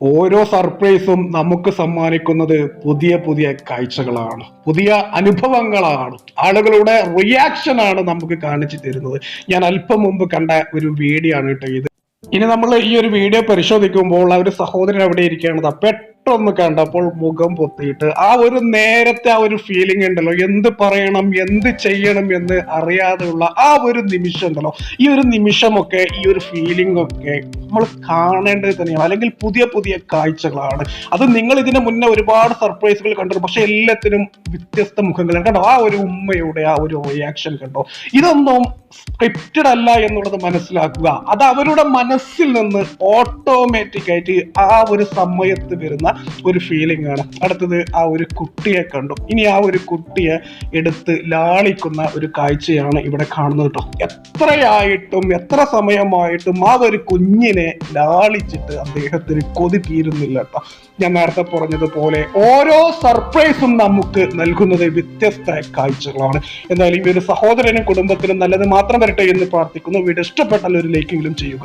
ഓരോ സർപ്രൈസും നമുക്ക് സമ്മാനിക്കുന്നത് പുതിയ പുതിയ കാഴ്ചകളാണ് പുതിയ അനുഭവങ്ങളാണ് ആളുകളുടെ റിയാക്ഷൻ ആണ് നമുക്ക് കാണിച്ചു തരുന്നത്. ഞാൻ അല്പം മുമ്പ് കണ്ട ഒരു വീഡിയോ ആണ് കേട്ടോ ഇത്. ഇനി നമ്മൾ ഈ ഒരു വീഡിയോ പരിശോധിക്കുമ്പോൾ ആ ഒരു സഹോദരൻ അവിടെ ഇരിക്കുകയാണ്. പെട്ടെന്ന് കണ്ടപ്പോൾ മുഖം പൊത്തിയിട്ട് ആ ഒരു നേരത്തെ ആ ഒരു ഫീലിംഗ് ഉണ്ടല്ലോ. എന്ത് പറയണം എന്ത് ചെയ്യണം എന്ന് അറിയാതെയുള്ള ആ ഒരു നിമിഷം ഉണ്ടല്ലോ. ഈ ഒരു നിമിഷമൊക്കെ ഈ ഒരു ഫീലിംഗ് ഒക്കെ നമ്മൾ കാണേണ്ടത് തന്നെയാണ്. അല്ലെങ്കിൽ പുതിയ പുതിയ കാഴ്ചകളാണ്. അത് നിങ്ങൾ ഇതിന് മുന്നേ ഒരുപാട് സർപ്രൈസുകൾ കണ്ടു പക്ഷെ എല്ലാത്തിനും വ്യത്യസ്ത മുഖങ്ങളാണ്. കണ്ടോ? ആ ഒരു ഉമ്മയുടെ ആ ഒരു റിയാക്ഷൻ കണ്ടോ? ഇതൊന്നും സ്ക്രിപ്റ്റഡ് അല്ല എന്നുള്ളത് മനസ്സിലാക്കുക. അത് അവരുടെ മനസ്സിൽ നിന്ന് ഓട്ടോമാറ്റിക് ആയിട്ട് ആ ഒരു സമയത്ത് വരുന്ന ഒരു ഫീലിംഗ് ആണ്. അടുത്തത് ആ ഒരു കുട്ടിയെ കണ്ടു. ഇനി ആ ഒരു കുട്ടിയെ എടുത്ത് ലാളിക്കുന്ന ഒരു കാഴ്ചയാണ് ഇവിടെ കാണുന്നത് കേട്ടോ. എത്രയായിട്ടും എത്ര സമയമായിട്ടും ആ ഒരു കുഞ്ഞിനെ ലാളിച്ചിട്ട് അദ്ദേഹത്തിന് കൊതി തീരുന്നില്ല കേട്ടോ ഞാൻ നേരത്തെ പറഞ്ഞതുപോലെ ഓരോ സർപ്രൈസും നമുക്ക് നൽകുന്നത് വ്യത്യസ്ത കാഴ്ചകളാണ്. എന്നാലും ഈ ഒരു സഹോദരനും കുടുംബത്തിനും നല്ലത് മാത്രം വരട്ടെ എന്ന് പ്രാർത്ഥിക്കുന്നു. വീട് ഇഷ്ടപ്പെട്ടാൽ ഒരു ലൈക്കെങ്കിലും ചെയ്യുക.